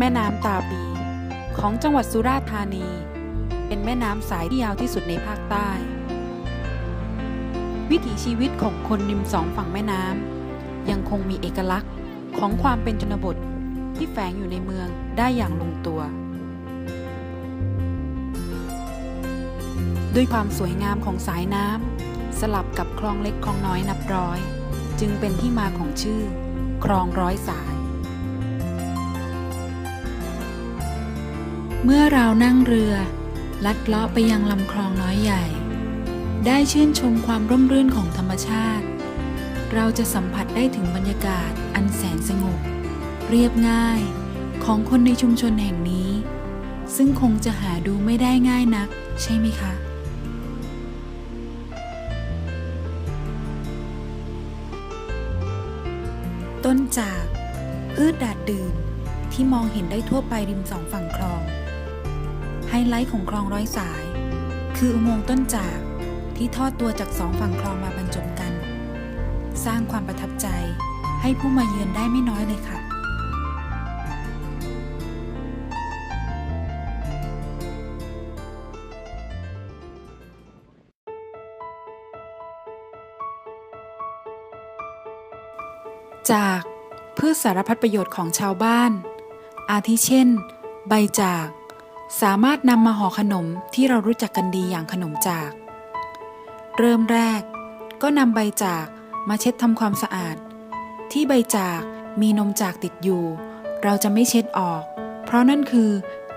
แม่น้ำตาปี ของจังหวัดสุราษฎร์ธานี เป็นแม่น้ำสายที่ยาวที่สุดในภาคใต้ วิถีชีวิตของคนริมสองฝั่งแม่น้ำยังคงมีเอกลักษณ์ของความเป็นชนบทที่แฝงอยู่ในเมืองได้อย่างลงตัว ด้วยความสวยงามของสายน้ำสลับกับคลองเล็กคลองน้อยนับร้อย จึงเป็นที่มาของชื่อ คลองร้อยสาย เมื่อเรานั่งเรือ ลัดเลาะไปยังลำคลองน้อยใหญ่ ได้ชื่นชมความร่มรื่นของธรรมชาติ เราจะสัมผัสได้ถึงบรรยากาศอันแสนสงบ เรียบง่ายของคนในชุมชนแห่งนี้ ซึ่งคงจะหาดูไม่ได้ง่ายนัก ใช่ไหมคะต้นจาก พืชดาดดื่นที่มองเห็นได้ทั่วไปริมสองฝั่งคลอง ไฮไลท์ของคลองร้อยสาย คืออุโมงค์ต้นจากที่ทอดตัวจากสองฝั่งคลองมาบรรจบกัน สร้างความประทับใจให้ผู้มาเยือนได้ไม่น้อยเลยค่ะจากพืชสารพัดประโยชน์ของชาวบ้าน อาทิเช่น ใบจาก สามารถนำมาห่อขนมที่เรารู้จักกันดีอย่างขนมจาก เริ่มแรก ก็นำใบจากมาเช็ดทำความสะอาด ที่ใบจากมีนมจากติดอยู่ เราจะไม่เช็ดออก เพราะนั่นคือ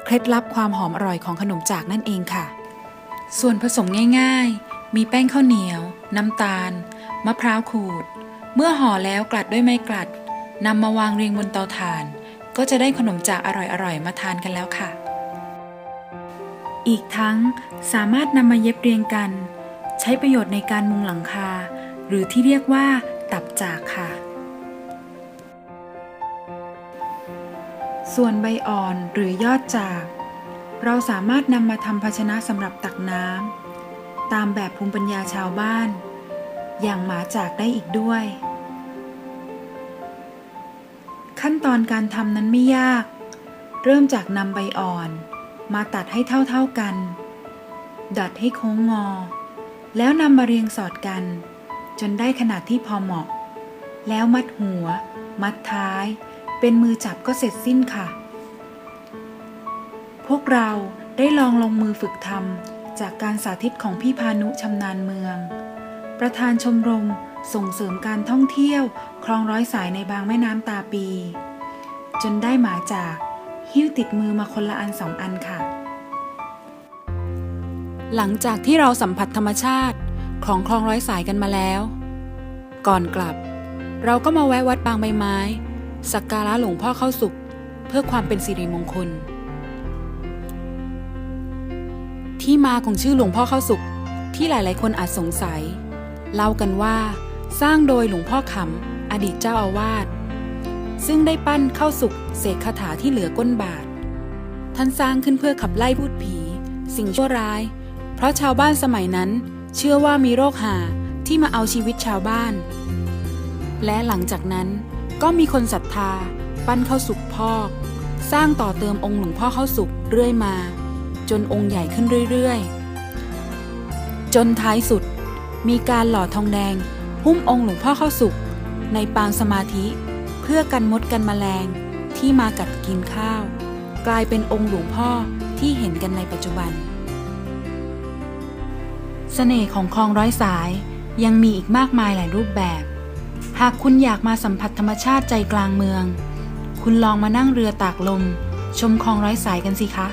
เคล็ดลับความหอมอร่อยของขนมจากนั่นเองค่ะ ส่วนผสมง่ายๆ มีแป้งข้าวเหนียว น้ำตาล มะพร้าวขูด เมื่อห่อแล้วกลัดด้วยไม้กลัดนำมาวางเรียงบนเตาถ่าน ก็จะได้ขนมจากอร่อยๆมาทานกันแล้วค่ะ อีกทั้งสามารถนำมาเย็บเรียงกัน ใช้ประโยชน์ในการมุงหลังคา หรือที่เรียกว่า ตับจากค่ะ ส่วนใบอ่อนหรือยอดจาก เราสามารถนำมาทำภาชนะสำหรับตักน้ำตามแบบภูมิปัญญาชาวบ้าน อย่างหมาจากได้อีกด้วย ขั้นตอนการทำนั้นไม่ยาก เริ่มจากนำใบอ่อน มาตัดให้เท่าๆกัน ดัดให้โค้งงอ แล้วนำมาเรียงสอดกัน จนได้ขนาดที่พอเหมาะ แล้วมัดหัว มัดท้าย เป็นมือจับก็เสร็จสิ้นค่ะ พวกเราได้ลองลงมือฝึกทำจากการสาธิตของพี่พานุชำนาญเมือง ประธานชมรมส่งเสริมการท่องเที่ยว คลองร้อยสายในบางแม่น้ำตาปี จนได้หมาจาก หิ้วติดมือมาคนละอันสองอันค่ะ หลังจากที่เราสัมผัสธรรมชาติของคลองร้อยสายกันมาแล้ว ก่อนกลับ เราก็มาแวะวัดบางใบไม้ สักการะหลวงพ่อเข้าสุข เพื่อความเป็นสิริมงคล ที่มาของชื่อหลวงพ่อเข้าสุขที่หลายๆ คนอาจสงสัย เล่ากันว่า สร้างโดยหลวงพ่อขำอดีตเจ้าอาวาส ซึ่งได้ปั้นเข้าสุขเสกคาถาที่เหลือก้นบาท ท่านสร้างขึ้นเพื่อขับไล่พูดผี สิ่งชั่วร้าย เพราะชาวบ้านสมัยนั้นเชื่อว่ามีโรคหาที่มาเอาชีวิตชาวบ้าน และหลังจากนั้นก็มีคนศรัทธา ปั้นเข้าสุขพอกสร้างต่อเติมองค์หลวงพ่อเข้าสุขเรื่อยมา จนองค์ใหญ่ขึ้นเรื่อยๆ จนท้ายสุดมีการหล่อทองแดงหุ้มองค์หลวงพ่อเข้าสุขในปางสมาธิ พื่อกันมดกันแมลงที่มากัดกินข้าว กลายเป็นองค์หลวงพ่อที่เห็นกันในปัจจุบันเสน่ห์ของคลองร้อยสายยังมีอีกมากมายหลายรูปแบบ หากคุณอยากมาสัมผัสธรรมชาติใจกลางเมือง คุณลองมานั่งเรือตากลม ชมคลองร้อยสายกันสิคะ